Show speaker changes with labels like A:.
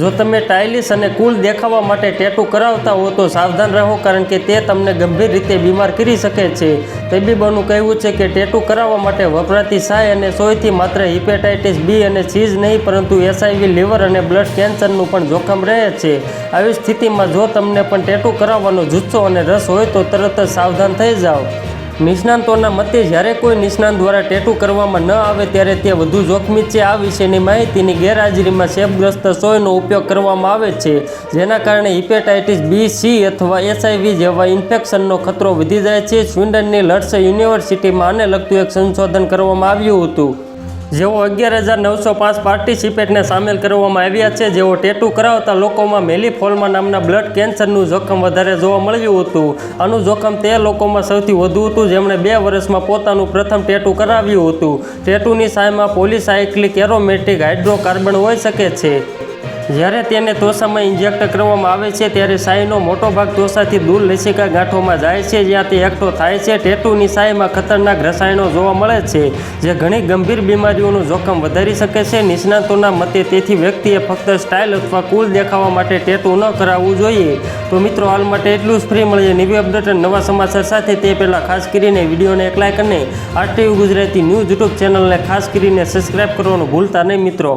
A: જો તમે ટાઇલિસ અને કુલ દેખાવા માટે ટેટુ કરાવતા હો તો સાવધાન રહો કારણ કે તે તમને ગંભીર રીતે બીમાર કરી શકે છે. તબીબોનું કહેવું છે કે ટેટુ કરાવવા માટે વપરાતી સાય અને સોયથી માત્ર હિપેટાઇટિસ બી અને ચીઝ નહીં, પરંતુ એસઆઈવી લીવર અને બ્લડ કેન્સરનું પણ જોખમ રહે છે. આવી સ્થિતિમાં જો તમને પણ ટેટુ કરાવવાનો જુસ્સો અને રસ હોય તો તરત જ સાવધાન થઈ જાઓ. નિષ્ણાંતોના મતે જ્યારે કોઈ નિષ્ણાંત દ્વારા ટેટુ કરવામાં ન આવે ત્યારે તે વધુ જોખમી છે. આ વિશેની માહિતીની ગેરહાજરીમાં શેપગ્રસ્ત સોયનો ઉપયોગ કરવામાં આવે છે, જેના કારણે હિપેટાઇટિસ બી, સી અથવા એસઆઈવી જેવા ઇન્ફેક્શનનો ખતરો વધી જાય છે. સ્વિન્ડનની લટ્સ યુનિવર્સિટીમાં આને લગતું એક સંશોધન કરવામાં આવ્યું હતું. જેઓ અગિયાર હજાર નવસો પાંચ પાર્ટિસિપેટને સામેલ કરવામાં આવ્યા છે, જેઓ ટેટુ કરાવતા લોકોમાં મેલીફોલ્મા નામના બ્લડ કેન્સરનું જોખમ વધારે જોવા મળ્યું હતું. આનું જોખમ તે લોકોમાં સૌથી વધુ હતું, જેમણે બે વર્ષમાં પોતાનું પ્રથમ ટેટુ કરાવ્યું હતું. ટેટુની સાયમાં પોલિસાયક્લિક એરોમેટિક હાઇડ્રોકાર્બન હોઈ શકે છે. જ્યારે તેને તોસામાં ઇન્જેક્ટ કરવામાં આવે છે, ત્યારે સાયનો મોટો ભાગ તોસાથી દૂર લસિકા ગાંઠોમાં જાય છે જ્યાં તે એકઠો થાય છે. ટેટુની સાયમાં ખતરનાક રસાયણો જોવા મળે છે, જે ઘણી ગંભીર બીમારીઓનું જોખમ વધારી શકે છે. નિષ્ણાતોના મતે તેથી વ્યક્તિએ ફક્ત સ્ટાઇલ અથવા કુલ દેખાવા માટે ટેટુ ન કરાવવું જોઈએ. તો મિત્રો, હાલ માટે એટલું જ. ફ્રી મળીએ નવી અપડેટ અને નવા સમાચાર સાથે. તે પહેલાં ખાસ કરીને વિડીયોને એક લાઇક અને આરટીવી ગુજરાતી ન્યૂઝ યુટ્યુબ ચેનલને ખાસ કરીને સબસ્ક્રાઈબ કરવાનું ભૂલતા નહીં મિત્રો.